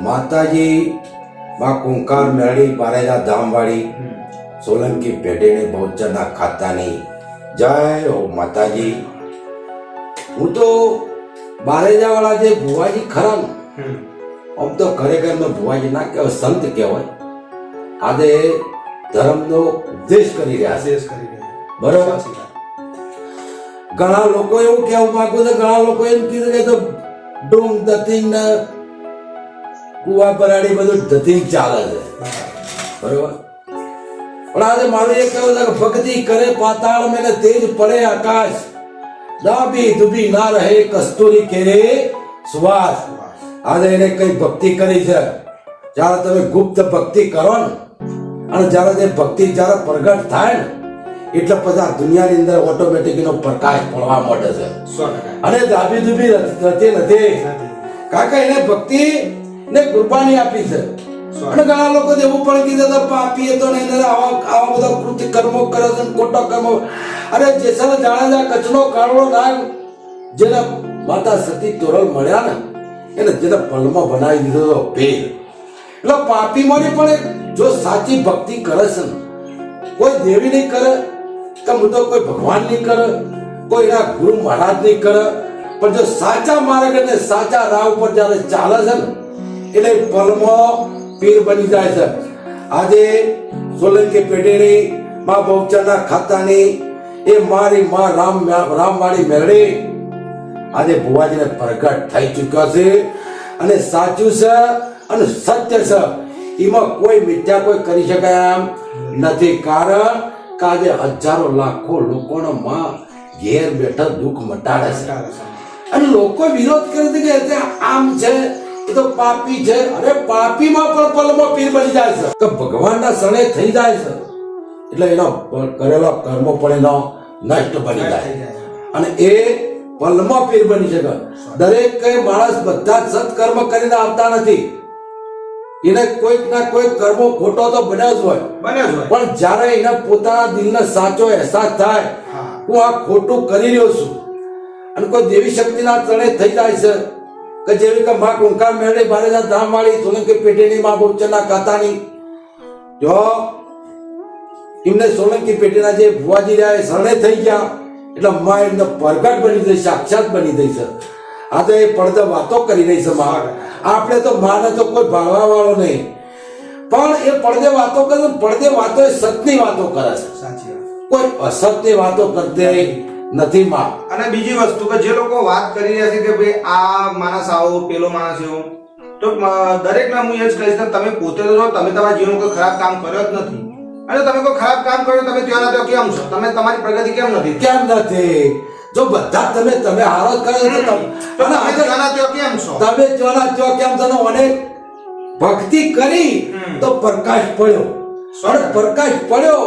માતાજી માં કુંકાર મેળી પારેજા ધામવાળી સોલંકી પેઢીની બહુચરના ખાતાની. જય હો માતાજી. હું તો બારેજાવાળા જે ભુવાજી ખરા ને આમ તો ખરેખર મેં ભુવાજી ના કહેવાય સંત કહેવાય. આજે ધર્મનો ઉપદેશ કરી રહ્યા છે. બરોબર? છે ઘણા લોકો એવું કહેવા માંગુ છે ઘણા લોકો એમ કીધું કે તો ડુંગ દતિંગ ને કુવા પરાડી બધું દતિંગ ચાલે છે. બરોબર? પણ આજે મારું એ કહેવું છે કે ભક્તિ કરે પાતાળ મેને તેજ પડે આકાશ. દાબી દુબી ના રહે કસ્તુરી કેરે સુવાસ. આજે એને કઈ ભક્તિ કરી છે. જ્યારે તમે ગુપ્ત ભક્તિ કરો ને અને જ્યારે તે ભક્તિ જ્યારે પ્રગટ થાય ને એટલે પછી દુનિયાની અંદર ઓટોમેટિક એનો પ્રકાશ પડવા માંડે છે. અને દાબી દુબી નથી. નથી. કાકા એને ભક્તિ ને કૃપાની આપી છે. અને ઘણા લોકો તો એવું પણ કીધું હતા પાપી હતો નહીં આવા આવા બધા કૃતિ કર્મો કરે છે ખોટા કર્મો. અરે જેસલ જાણેજા કચરો કાળો નાગ જેને માતા સતી તોરલ મળ્યા ને એને જેને પલમાં બનાવી દીધો હતો ભેદ એટલે પાપી મળી પણ જો સાચી ભક્તિ કરે છે કોઈ દેવી નહીં કરે કે હું તો કોઈ ભગવાન નહીં કરે કોઈ એના ગુરુ મહારાજ નહીં કરે પણ જો સાચા માર્ગ અને સાચા રાહ ઉપર જ્યારે ચાલે છે ને એટલે પરમો પીર બની જાય છે. આજે સોલંકી પેઢીની મા બહુચરના ખાતાની એ મારી મા રામ રામવાળી મેળડી આજે ભુવાજીને પ્રગટ થઈ ચૂક્યો છે. અને સાચું છે અને સત્ય છે. એમાં કોઈ મિથ્યા કોઈ કરી શકાય એમ નથી. કારણ કે આજે હજારો લાખો લોકોનો માં ઘેર બેઠા દુઃખ મટાડે છે. અને લોકો વિરોધ કરે છે. કે આમ છે એ તો પાપી છે. અરે પાપીમાં પણ પલમાં પીર બની જાય છે. કે ભગવાનના સણે થઈ જાય છે. એટલે એનો કરેલો કર્મ પણ એનો નષ્ટ બની જાય. અને એ પલમાં પીર બની શકે. દરેક કઈ માણસ બધા જ સત્કર્મ કરીને આવતા નથી. એને કોઈક ના કોઈક કર્મો ખોટો તો બન્યો જ હોય. પણ જ્યારે એના પોતાના દિલનો સાચો અહેસાસ થાય હું. આ ખોટું કરી રહ્યો છું. અને કોઈ દેવી શક્તિના તણે થઈ જાય છે. કે જેવી કે માં કુંકાર મેળે બારેજા ધામ વાળી સોલંકી પેઢીની માં બોચના કાતાની. જો એમને સોલંકી પેઢીના જે ભુવાજી રહ્યા એ શરણે થઈ ગયા. એટલે માં એમને પ્રગટ બની ગઈ સાક્ષાત બની ગઈ છે. આ તો એ પડદે વાતો કરી રહી છે માં. આપણે તો માને તો કોઈ ભાળવા વાળો નહીં. પણ એ પડદે વાતો કરે પડદે વાતો એ સતની વાતો કરે છે. સાચી કોઈ અસત્ય વાતો કરતી નથી માં અને બીજી વસ્તુ કે જે લોકો વાત કરી રહ્યા છે કે ભાઈ આ માણસ આવો પેલો માણસ એવો તો દરેકના હું એ જ કહીશ કે તમે પોતે તો તમે તમારા જીવન કોઈ ખરાબ કામ કર્યો જ નથી. અને તમે કોઈ ખરાબ કામ કર્યો તમે ત્યાંના ત્યાં કેમ છો? તમે તમારી પ્રગતિ કેમ નથી કેમ નથી? જો બધા તમે તમે હારો કરો તો તમે તમે ત્યાંના ત્યાં કેમ છો? તમે ચોના ત્યાં કેમ છો? અને ભક્તિ કરી તો પ્રકાશ પડ્યો. અને પ્રકાશ પડ્યો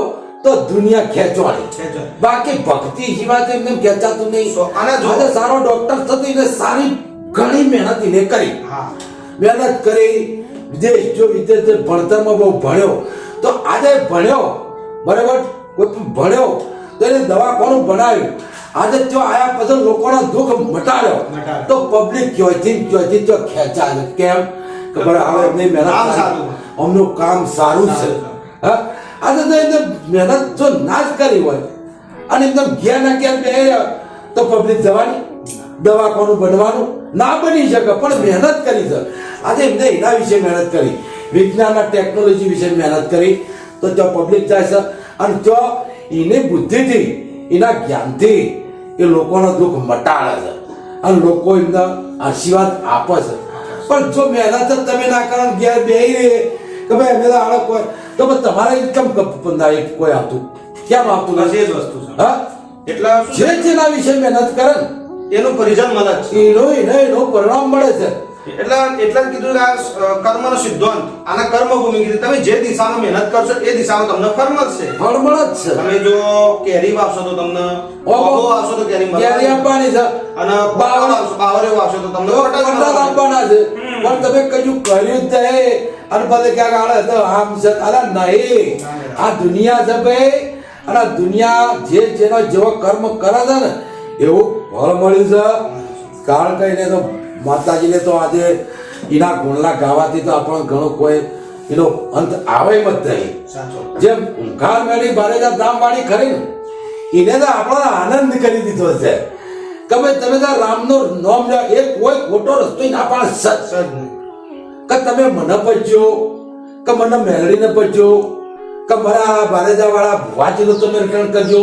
તો દુનિયા ખેંચવાની ખેંચો. બાકી ભક્તિ સિવાય તો એમને ખેંચાતું નહીં. અને જો- આજે સારો ડોક્ટર થતો એને સારી ઘણી મહેનત એને કરી. હા. મહેનત કરી વિદેશ જો વિદેશ ભણતરમાં બહુ ભણ્યો. તો આજે ભણ્યો બરાબર? કોઈ ભણ્યો તો એને દવાખાનું બનાવ્યું? આજે જો આયા પછી લોકોના દુઃખ મટાડ્યો. તો પબ્લિક ક્યોથી ને ક્યોથી તો ખેંચાય? કેમ? કે બરાબર હવે એમની મહેનત. અમનું કામ સારું છે. હા? આજે તો એમને મહેનત જો ના જ કરી હોય, અને એકદમ ઘેર ના ઘેર બે, તો પબ્લિક જવાની, દવાખાનું બનવાનું, ના બની શકે, પણ મહેનત કરી છે. આજે એમને એના વિશે મહેનત કરી, વિજ્ઞાનના ટેકનોલોજી વિશે મહેનત કરી, તો ત્યાં પબ્લિક જાય છે, અને ત્યાં એની બુદ્ધિથી, એના જ્ઞાનથી એ લોકોનો દુઃખ મટાડે છે. અને લોકો એમને આશીર્વાદ આપે છે. પણ જો મહેનત જ તમે ના કરો, ઘેર રહે કે ભાઈ અમે તો આળો કોઈ તો તમારે કેમ એક કોઈ આવતું કેમ આપતું એ નથી? જ વસ્તુ છે. હા? એટલે જે જેના વિશે મહેનત કરે એનું પરિજન મળે છે. એનો એને એનો પરિણામ મળે છે. એટલે એટલે કીધું કે આ કર્મનો સિદ્ધાંત. આના કર્મભૂમિ કીધી. તમે જે દિશામાં મહેનત કરશો એ દિશામાં તમને ફળ મળશે. ફળ મળે જ છે. તમે જો કેરી વાવશો તો તમને ઓગો વાવશો તો કેરી મળશે કેરી આપવાની છે. અને બાવર બાવરે વાવશો તો તમને મળશે. આપવાના છે. પણ તમે કયું કર્યું જ અને પછી ક્યાંક આળે તો આમ છે અરે નહીં. આ દુનિયા છે ભાઈ અને દુનિયા જે જેનો જેવો કર્મ કરે છે ને એવું ફળ મળ્યું છે. કારણ કે એને તો માતાજીને તો આજે એના ગુણલા ગાવાથી તો આપણો ઘણો કોઈ એનો અંત આવે જ નહીં. જેમ ઊંઘાર મેળી બારેજા ધામ વાળી ખરી ને એને તો આપણો આનંદ કરી દીધો છે. કે ભાઈ તમે તો રામનો નામ લો એ કોઈ ખોટો રસ્તો ના પાડે. સચ કે તમે મને પજ્યો કે મને મેળવીને પજ્યો કે મારા બારેજા વાળા ભુવાજીનો તમે રટણ કરજો.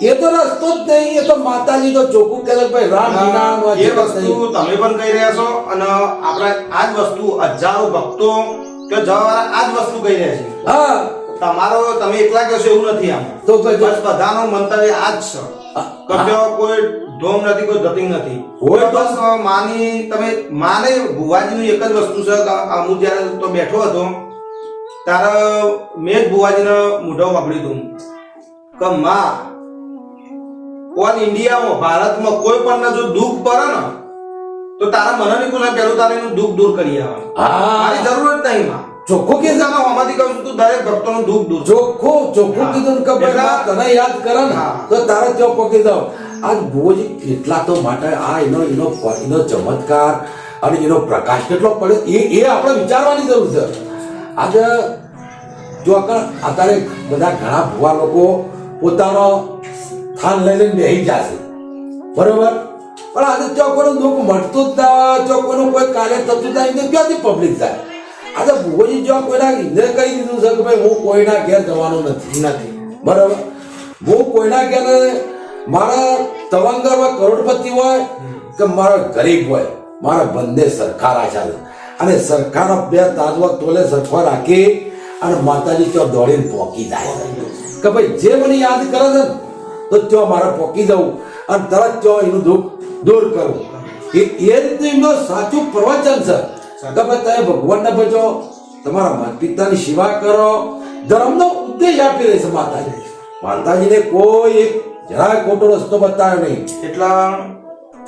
એ તો રસ્તો જ નહીં એ તો માતાજી તો ચોખ્ખું કહે ભાઈ રામ નામ એ વસ્તુ તમે પણ કહી રહ્યા છો અને આપણા આ જ વસ્તુ હજારો ભક્તો કે જવાવાળા આ જ વસ્તુ કહી રહ્યા છે. હા. તમારો તમે એકલા કહેશો એવું નથી આમ. તો બસ બધાનો મંતવ્ય આ જ છે. કે કોઈ ધોમ નથી કોઈ ધતિંગ નથી. હોય બસ માની તમે માને ભુવાજીનું એક જ વસ્તુ છે કે જ્યારે તો બેઠો હતો ત્યારે મેં જ ભુવાજીને મૂઢો પકડ્યું હતું. કે માં ઓલ ઇન્ડિયામાં ભારતમાં કોઈ પણ જો દુઃખ પડે ને તો તારા મને નહીં કોઈ પેલું તારે એનું દુઃખ દૂર કરી આવે. મારી જરૂર જ નહીં માં. ચોખ્ખું કે તમે હોમાંથી કહું છું તું દરેક ભક્તોનું દુઃખ દૂર. ચોખ્ખું ચોખ્ખું કીધું કે એટલા- તને યાદ કરે ને. તો તારે ત્યાં પકી જાવ આજ ભોજ કેટલા તો માટે આ એનો એનો એનો ચમત્કાર અને એનો પ્રકાશ કેટલો પડ્યો એ એ આપણે વિચારવાની જરૂર છે. આજે જો આગળ અત્યારે બધા ઘણા ભુવા લોકો પોતાનો સ્થાન લઈ લઈને બેસી જશે બરોબર? પણ આજે કોઈનું દુઃખ મળતું જ ના ત્યાં કોઈ કાર્ય થતું જાય ક્યાંથી પબ્લિક આજે ભુવોજી જો કોઈના ઇન્દ્ર કહી દીધું છે કે ભાઈ હું કોઈના ઘેર જવાનું નથી. નથી. બરાબર? હું કોઈના ઘેર મારા તવંગર હોય કરોડપતિ હોય કે મારા ગરીબ હોય મારા બંને સરખારા ચાલે અને સરખાનો બે તાજવા તોલે સરખો રાખી અને માતાજી ત્યાં દોડીને પોકી જાય. કે ભાઈ જે મને યાદ કરે છે તો ત્યાં મારે પોકી જવું અને તરત ત્યાં એનું દુઃખ દૂર કરવું. એ એ રીતનું એમનું સાચું પ્રવચન છે. ભાઈ તમે ભગવાનને ભજો, તમારા માતા પિતાની સેવા કરો. ધર્મનો ઉદ્દેશ આપી રહી છે માતાજી. માતાજીને કોઈ એક, જરાય ખોટો રસ્તો બતાવ્યો નહીં. એટલા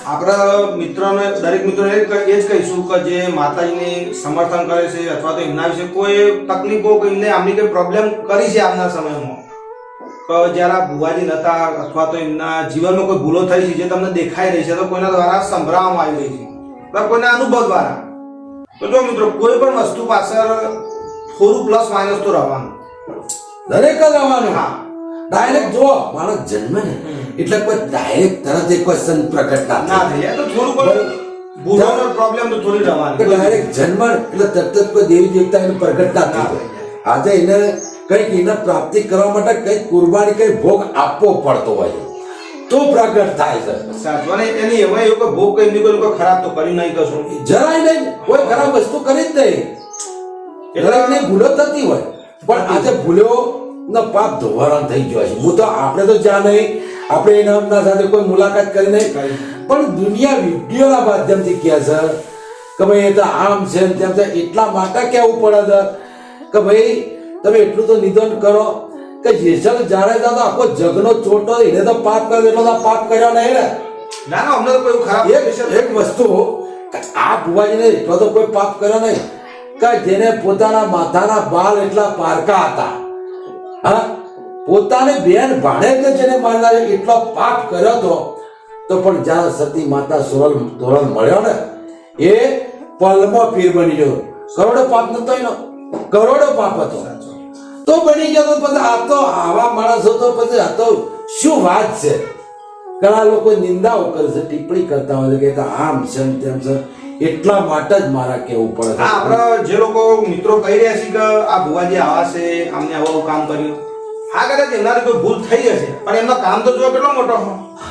આપણા મિત્રોને, દરેક મિત્રોને એ જ કહીશું કે જે માતાજીને સમર્થન કરે છે અથવા તો એમના વિશે કોઈ તકલીફો કે એમને આમની કોઈ પ્રોબ્લેમ કરી છે આજના સમયમાં. જ્યારે ભુવાજી નતા અથવા તો એમના જીવનમાં કોઈ ભૂલો થઈ છે જે તમને દેખાઈ રહી છે, તો કોઈના દ્વારા સંભળાવવામાં આવી રહી છે. કોઈના અનુભવ દ્વારા. તો જો મિત્રો કોઈ પણ વસ્તુ પાછળ થોડું પ્લસ માઇનસ તો રહેવાનું. દરેક જ આવવાનું હા. ડાયરેક્ટ જો માણસ જન્મે ને. એટલે કોઈ ડાયરેક્ટ તરત એક ક્વેશ્ચન પ્રગટ ના ના થઈ તો થોડું પણ ભૂલોનો પ્રોબ્લેમ તો થોડી રહેવાની. ડાયરેક્ટ જન્મ એટલે તરત જ કોઈ દેવી દેવતા એને પ્રગટ ના થઈ આજે એને કંઈક એને પ્રાપ્તિ કરવા માટે કંઈક કુરબાની કંઈક ભોગ આપવો પડતો હોય. તો પ્રગટ થાય છે. સાચું અને એની એમાં એવું કે ભોગ કઈ કોઈ લોકો ખરાબ તો કરી નહીં કશું. જરાય નહીં. કોઈ ખરાબ વસ્તુ કરી જ નહીં. એટલે ભૂલો થતી હોય. પણ આજે ભૂલ્યો નો પાપ ધોવારણ થઈ ગયો છે. હું તો આપણે તો જ્યાં નહીં આપણે એના એમના સાથે કોઈ મુલાકાત કરી નહીં. પણ દુનિયા વિડીયોના માધ્યમથી કહે છે કે ભાઈ એ તો આમ છે તેમ છે. એટલા માટે કહેવું પડે છે કે ભાઈ તમે એટલું તો નિધન કરો કે જેસલ જાડેજા તો આખો જગનો ચોટો એને તો પાપ કર્યો એટલો તો પાપ કર્યો નહીં ને. ના ના અમને તો કોઈ ખરાબ એક એક વસ્તુ કે આ ભુવાજીને એટલો તો કોઈ પાપ કર્યો નહીં કે જેને પોતાના માથાના બાલ એટલા પારકા હતા. હા? પોતાને બેન ભાણેજને જેને મારનાર એટલો પાપ કર્યો તો તો પણ જ્યાં સતી માતા સોરલ ધોરણ મળ્યો ને એ પલમો પીર બની ગયો. કરોડો પાપ નતો એનો. કરોડો પાપ હતો. તો બની ગયો તો પછી આ તો આવા માણસો તો પછી આ તો શું વાત છે? ઘણા લોકો નિંદાઓ કરે છે ટિપ્પણી કરતા હોય છે કે આમ છે તેમ છે. એટલા માટે જ મારા કેવું પડે છે. આપણા જે લોકો મિત્રો કહી રહ્યા છે કે આ ભુવાજી આવા છે આમને આવું કામ કર્યું. હા કદાચ એમનાથી કોઈ ભૂલ થઈ હશે પણ એમનો કામ તો જો કેટલો મોટો.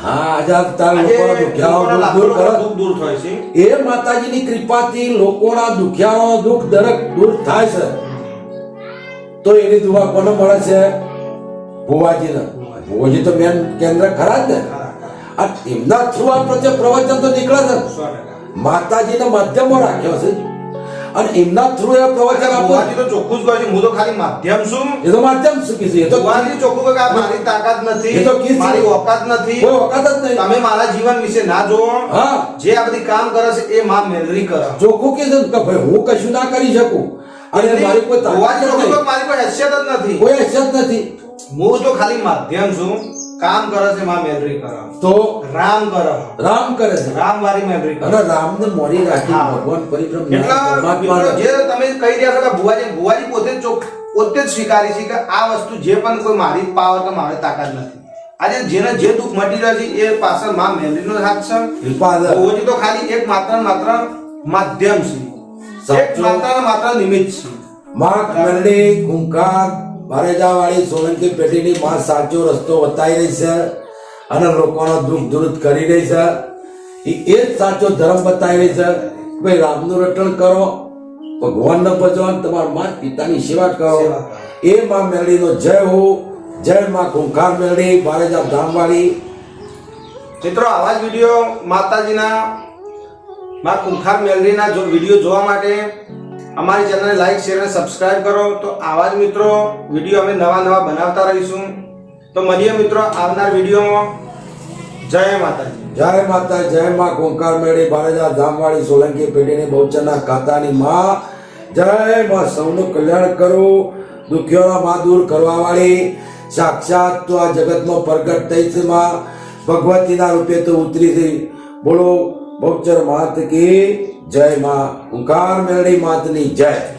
હા આજે તાર લોકોના દુખ્યાઓ દૂર કરે. દુઃખ દૂર થાય છે. એ માતાજીની કૃપાથી લોકોના દુખ્યાનો દુઃખ દરેક દૂર થાય છે. તો એની દુવા કોને મળે છે? ભુવાજીને. ભુવાજી તો મેન કેન્દ્ર ખરા જ ને? આ એમના થ્રુ આ પ્રત્યે પ્રવચન તો નીકળે છે. માતાજીને માધ્યમો રાખ્યો છે. અને એમના થ્રુ એ પ્રવચન આપો તો ચોખ્ખું જ કહે હું તો ખાલી માધ્યમ છું. એ તો માધ્યમ છે એ તો ભુવાજી ચોખ્ખું કે મારી તાકાત એ તો નથી કીર્તિ. મારી ઓકાત નથી. કોઈ ઓકાત જ નહીં. તમે મારા જીવન વિશે ના જોવો હા. જે આ બધી કામ કરે છે એ માં મેલરી કરે ચોખ્ખું કે છે કે ભાઈ હું કશું ના કરી શકું. અને મારી કોઈ તાકાત મારી કોઈ હેસિયત જ નથી. કોઈ અસર નથી. હું તો ખાલી માધ્યમ છું. કામ કરે છે માં મેલરી કરે. તો? રામ કરે. રામ કરે છે? રામ વારી મેલરી કરે. અને રામને મોરી રાખી ભગવાન પરિભ્રમ એટલા જે તમે કહી રહ્યા છો કે ભુવાજી ભુવાજી પોતે ચોક- પોતે જ સ્વીકારી છે કે આ વસ્તુ જે પણ કોઈ મારી પાવર કે મારી તાકાત નથી. આજે જેને જે દુઃખ મટી રહ્યો છે એ પાછળમાં મેલરીનો હાથ છે. ભુવાજી તો ખાલી એક માત્ર માત્ર માધ્યમ છે. એક સાચું. માત્ર નિમિત્ત છે. માં મેલડી કુંકાર સોલંકી પેઢીની માં સાચો રસ્તો બતાવી રહી છે અને લોકોનો દુઃખ દૂર કરી રહી છે. એ એ જ સાચો ધર્મ બતાવી રહી છે કે ભાઈ રામનું રટણ કરો ભગવાનનો ભજો અને તમારા મા પિતાની સેવા કરો. એ માં મેળીનો જય હો જય માં કુંકાર મેલડી ભારેજા ધામવાળી. મિત્રો આવા જ વીડિયો માતાજીના માં કુંખાર મેલરીના જો વીડિયો જોવા માટે અમારી ચેનલને લાઈક શેર અને સબસ્ક્રાઇબ કરો. તો આવા જ મિત્રો વીડિયો અમે નવા નવા બનાવતા રહીશું. તો મળીએ મિત્રો આવનાર વિડીયોમાં. જય માતાજી. જય માતા જય માં કોંકાર મેળી. બારેજા ધામવાળી સોલંકી પેઢીની બહુચરના ખાતાની માં. જય માં સૌનું કલ્યાણ કરો. દુખ્યોના માં દૂર કરવા વાળી સાક્ષાત તો આ જગતમાં પ્રગટ થઈ છે માં. ભગવતીના રૂપે તો ઉતરી છે. બોલો બહુચર માત કી જય માં. ઓંકાર મેળી માતની જય.